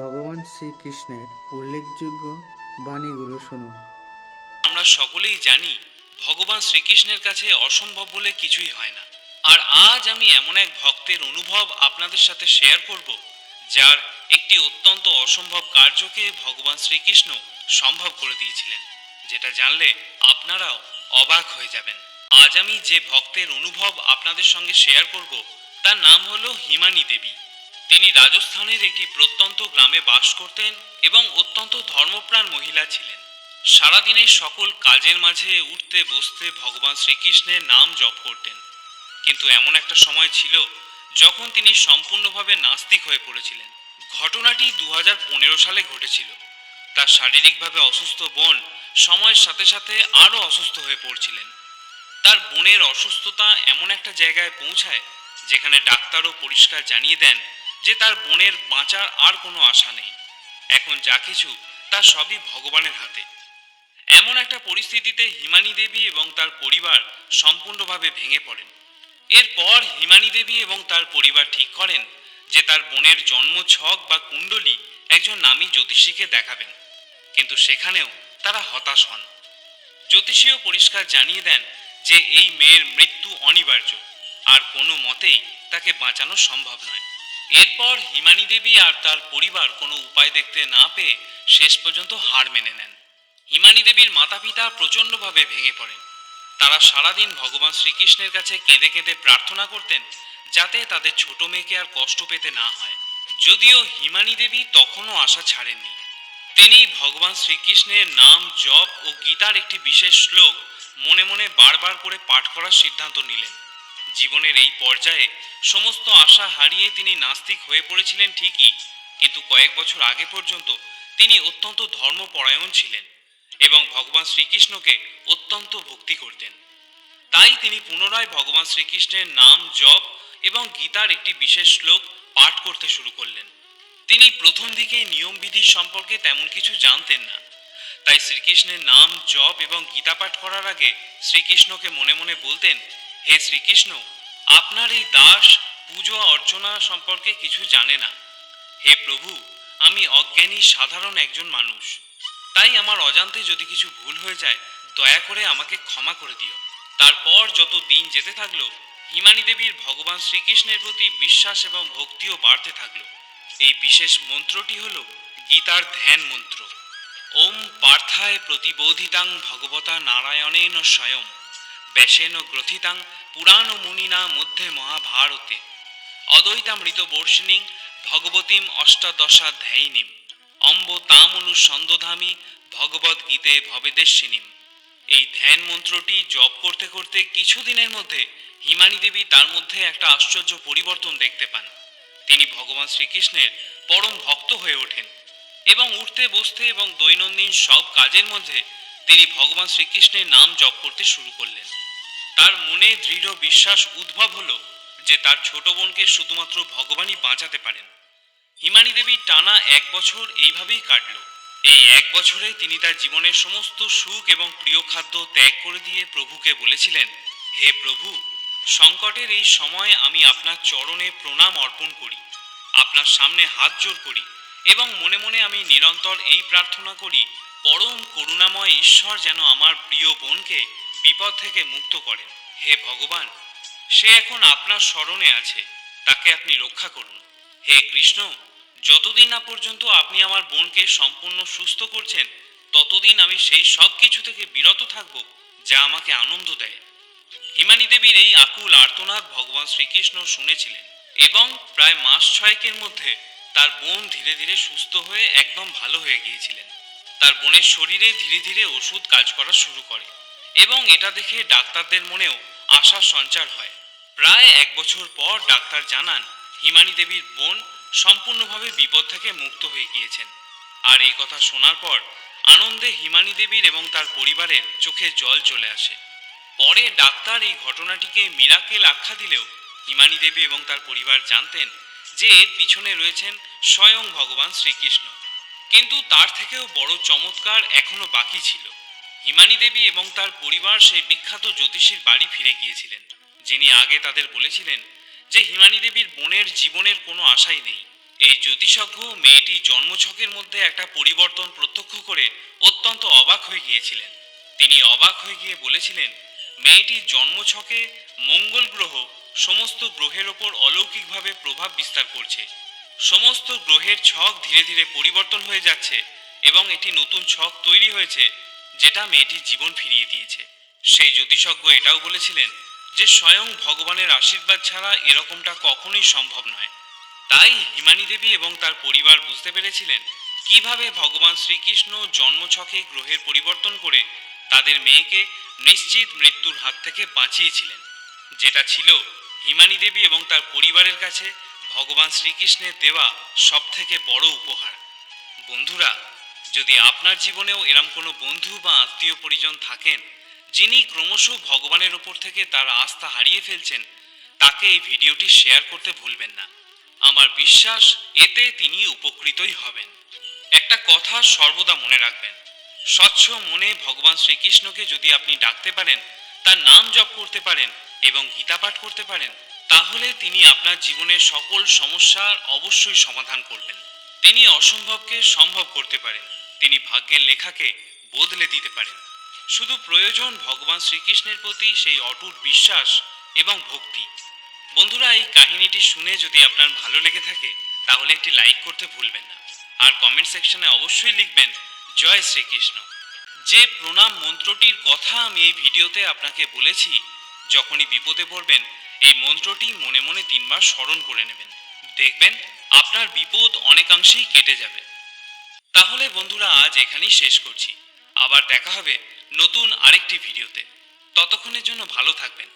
ভগবান শ্রীকৃষ্ণের উল্লেখযোগ্য বাণীগুলো শুনুন। আমরা সকলেই জানি, ভগবান শ্রীকৃষ্ণের কাছে অসম্ভব বলে কিছুই হয় না। আর আজ আমি এমন এক ভক্তের অনুভব আপনাদের সাথে শেয়ার করব, যার একটি অত্যন্ত অসম্ভব কার্যকে ভগবান শ্রীকৃষ্ণ সম্ভব করে দিয়েছিলেন, যেটা জানলে আপনারাও অবাক হয়ে যাবেন। আজ আমি যে ভক্তের অনুভব আপনাদের সঙ্গে শেয়ার করব, তার নাম হলো হিমানী দেবী। তিনি রাজস্থানের একটি প্রত্যন্ত গ্রামে বাস করতেন এবং অত্যন্ত ধর্মপ্রাণ মহিলা ছিলেন। সারাদিনের সকল কাজের মাঝে উঠতে বসতে ভগবান শ্রীকৃষ্ণের নাম জপ করতেন। কিন্তু এমন একটা সময় ছিল যখন তিনি সম্পূর্ণভাবে নাস্তিক হয়ে পড়েছিলেন। ঘটনাটি দু হাজার পনেরো সালে ঘটেছিল। তার শারীরিকভাবে অসুস্থ বোন সময়ের সাথে সাথে আরও অসুস্থ হয়ে পড়ছিলেন। তার বোনের অসুস্থতা এমন একটা জায়গায় পৌঁছায় যেখানে ডাক্তারও পরিষ্কার জানিয়ে দেন যে তার বোনের বাঁচার আর কোনো আশা নেই। এখন যা কিছু, তা সবই ভগবানের হাতে। এমন একটা পরিস্থিতিতে হিমানী দেবী এবং তার পরিবার সম্পূর্ণভাবে ভেঙে পড়েন। এরপর হিমানী দেবী এবং তার পরিবার ঠিক করেন যে তার বোনের জন্ম ছক বা কুণ্ডলী একজন নামী জ্যোতিষীকে দেখাবেন। কিন্তু সেখানেও তারা হতাশ হন। জ্যোতিষীও পরিষ্কার জানিয়ে দেন যে এই মেয়ের মৃত্যু অনিবার্য। আর কোনো মতেই তাকে বাঁচানো সম্ভব নয়। এরপর হিমানী দেবী আর তার পরিবার কোনো উপায় দেখতে না পেয়ে শেষ পর্যন্ত হার মেনে নেন। হিমানী দেবীর মাতা পিতা প্রচণ্ডভাবে ভেঙে পড়েন। তারা সারাদিন ভগবান শ্রীকৃষ্ণের কাছে কেঁদে কেঁদে প্রার্থনা করতেন যাতে তাদের ছোট মেয়েকে আর কষ্ট পেতে না হয়। যদিও হিমানী দেবী তখনও আশা ছাড়েননি। তিনি ভগবান শ্রীকৃষ্ণের নাম জপ ও গীতার একটি বিশেষ শ্লোক মনে মনে বারবার করে পাঠ করার সিদ্ধান্ত নিলেন। জীবনের এই পর্যায়ে সমস্ত আশা হারিয়ে তিনি নাস্তিক হয়ে পড়েছিলেন ঠিকই, কিন্তু কয়েক বছর আগে পর্যন্ত তিনি অত্যন্ত ধর্মপরায়ণ ছিলেন এবং ভগবান শ্রীকৃষ্ণকে অত্যন্ত ভক্তি করতেন। তাই তিনি পুনরায় ভগবান শ্রীকৃষ্ণের নাম জপ এবং গীতার একটি বিশেষ শ্লোক পাঠ করতে শুরু করলেন। তিনি প্রথম দিকে নিয়মবিধি সম্পর্কে তেমন কিছু জানতেন না। তাই শ্রীকৃষ্ণের নাম জপ এবং গীতা পাঠ করার আগে শ্রীকৃষ্ণকে মনে মনে বলতেন হে শ্রীকৃষ্ণ, আপনার এই দাস পুজো অর্চনা সম্পর্কে কিছু জানে না। হে প্রভু, আমি অজ্ঞানী, সাধারণ একজন মানুষ। তাই আমার অজান্তে যদি কিছু ভুল হয়ে যায়, দয়া করে আমাকে ক্ষমা করে দিও। তারপর যত দিন যেতে থাকল, হিমানী দেবীর ভগবান শ্রীকৃষ্ণের প্রতি বিশ্বাস এবং ভক্তিও বাড়তে থাকল। এই বিশেষ মন্ত্রটি হল গীতার ধ্যান মন্ত্র। ওম পার্থায় প্রতিবোধিতাং ভগবতা নারায়ণেন স্বয়ং। ব্যাসেন গ্রথিতাং পুরাণ মুনিনা মধ্যে মহাভারতে। অদ্বৈতামৃত বর্ষিণী ভগবতীম অষ্টাদশাধ্যায়িনীম। অম্ব তামনুসন্দধামি ভগবদ গীতে ভবেদেশিনীম। এই ধ্যান মন্ত্রটি জপ করতে করতে কিছুদিনের মধ্যে হিমানী দেবী তার মধ্যে একটা আশ্চর্য পরিবর্তন দেখতে পান। তিনি ভগবান শ্রীকৃষ্ণের পরম ভক্ত হয়ে ওঠেন এবং উঠতে, বসতে এবং দৈনন্দিন সব কাজের মধ্যে তিনি ভগবান শ্রীকৃষ্ণের নাম জপ করতে শুরু করলেন। তার মনে দৃঢ় বিশ্বাস উদ্ভব হলো যে তার ছোট বোনকে শুধুমাত্র ভগবানই বাঁচাতে পারেন। হিমানী দেবী টানা এক বছর এইভাবেই কাটল। এই এক বছরে তিনি তার জীবনের সমস্ত সুখ এবং প্রিয় খাদ্য ত্যাগ করে দিয়ে প্রভুকে বলেছিলেন, হে প্রভু, সংকটের এই সময় আমি আপনার চরণে প্রণাম অর্পণ করি, আপনার সামনে হাত জোর করি এবং মনে মনে আমি নিরন্তর এই প্রার্থনা করি, পরম করুণাময় ঈশ্বর যেন আমার প্রিয় বোনকে বিপদ থেকে মুক্ত করেন। হে ভগবান, সে এখন আপনার স্মরণে আছে। তাকে আপনি রক্ষা করুন। হে কৃষ্ণ, যতদিন না পর্যন্ত আপনি আমার বোনকে সম্পূর্ণ সুস্থ করছেন, ততদিন আমি সেই সব কিছু থেকে বিরত থাকব যা আমাকে আনন্দ দেয়। হিমানী দেবীর এই আকুল আর্তনাদ ভগবান শ্রীকৃষ্ণ শুনেছিলেন এবং প্রায় মাস ছয়েকের মধ্যে তার বোন ধীরে ধীরে সুস্থ হয়ে একদম ভালো হয়ে গিয়েছিলেন। তার বোনের শরীরে ধীরে ধীরে ওষুধ কাজ করা শুরু করে। এবং এটা দেখে ডাক্তারদের মনেও আশার সঞ্চার হয়। প্রায় এক বছর পর ডাক্তার জানান, হিমানী দেবীর বোন সম্পূর্ণভাবে বিপদ থেকে মুক্ত হয়ে গিয়েছেন। আর এই কথা শোনার পর আনন্দে হিমানী দেবীর এবং তার পরিবারের চোখে জল চলে আসে। পরে ডাক্তার এই ঘটনাটিকে মিরাকেল আখ্যা দিলেও হিমানী দেবী এবং তার পরিবার জানতেন যে এর পিছনে রয়েছেন স্বয়ং ভগবান শ্রীকৃষ্ণ। কিন্তু তার থেকেও বড় চমৎকার এখনও বাকি ছিল। হিমানী দেবী এবং তার পরিবার সেই বিখ্যাত জ্যোতিষীর বাড়ি ফিরে গিয়েছিলেন, যিনি আগে তাদের বলেছিলেন যে হিমানী দেবীর বোনের জীবনের কোনো আশাই নেই। এই জ্যোতিষজ্ঞ মেয়েটির জন্মছকের মধ্যে একটা পরিবর্তন প্রত্যক্ষ করে অত্যন্ত অবাক হয়ে গিয়েছিলেন। তিনি অবাক হয়ে গিয়ে বলেছিলেন মেয়েটির জন্মছকে মঙ্গল গ্রহ সমস্ত গ্রহের ওপর অলৌকিকভাবে প্রভাব বিস্তার করছে। সমস্ত গ্রহের ছক ধীরে ধীরে পরিবর্তন হয়ে যাচ্ছে এবং এটি নতুন ছক তৈরি হয়েছে যেটা মেয়েটির জীবন ফিরিয়ে দিয়েছে। সেই জ্যোতিষজ্ঞ এটাও বলেছিলেন যে স্বয়ং ভগবানের আশীর্বাদ ছাড়া এরকমটা কখনোই সম্ভব নয়। তাই হিমানী দেবী এবং তার পরিবার বুঝতে পেরেছিলেন কীভাবে ভগবান শ্রীকৃষ্ণ জন্মছকে গ্রহের পরিবর্তন করে তাদের মেয়েকে নিশ্চিত মৃত্যুর হাত থেকে বাঁচিয়েছিলেন। যেটা ছিল হিমানী দেবী এবং তার পরিবারের কাছে ভগবান শ্রীকৃষ্ণের দেওয়া সবথেকে বড় উপহার। বন্ধুরা যদি আপনার জীবনেও এরম কোনো বন্ধু বা আত্মীয় পরিজন থাকেন, যিনি ক্রমশ ভগবানের ওপর থেকে তার আস্থা হারিয়ে ফেলছেন, তাকে এই ভিডিওটি শেয়ার করতে ভুলবেন না। আমার বিশ্বাস, এতে তিনি উপকৃতই হবেন। একটা কথা সর্বদা মনে রাখবেন, স্বচ্ছ মনে ভগবান শ্রীকৃষ্ণকে যদি আপনি ডাকতে পারেন, তার নাম জপ করতে পারেন এবং গীতা পাঠ করতে পারেন, তাহলে তিনি আপনার জীবনের সকল সমস্যার অবশ্যই সমাধান করবেন। তিনি অসম্ভবকে সম্ভব করতে পারেন। তিনি ভাগ্যের লেখাকে বদলে দিতে পারেন। শুধু প্রয়োজন ভগবান শ্রীকৃষ্ণের প্রতি সেই অটুট বিশ্বাস এবং ভক্তি। বন্ধুরা, এই কাহিনীটি শুনে যদি আপনার ভালো লেগে থাকে, তাহলে একটি লাইক করতে ভুলবেন না। আর কমেন্ট সেকশনে অবশ্যই লিখবেন, জয় শ্রীকৃষ্ণ। যে প্রণাম মন্ত্রটির কথা আমি এই ভিডিওতে আপনাকে বলেছি, যখনই বিপদে পড়বেন, এই মন্ত্রটি মনে মনে তিনবার স্মরণ করে নেবেন। দেখবেন আপনার বিপদ অনেকাংশেই কেটে যাবে। তাহলে বন্ধুরা, আজ এখানেই শেষ করছি। আবার দেখা হবে নতুন আরেকটি ভিডিওতে। ততক্ষণের জন্য ভালো থাকবেন।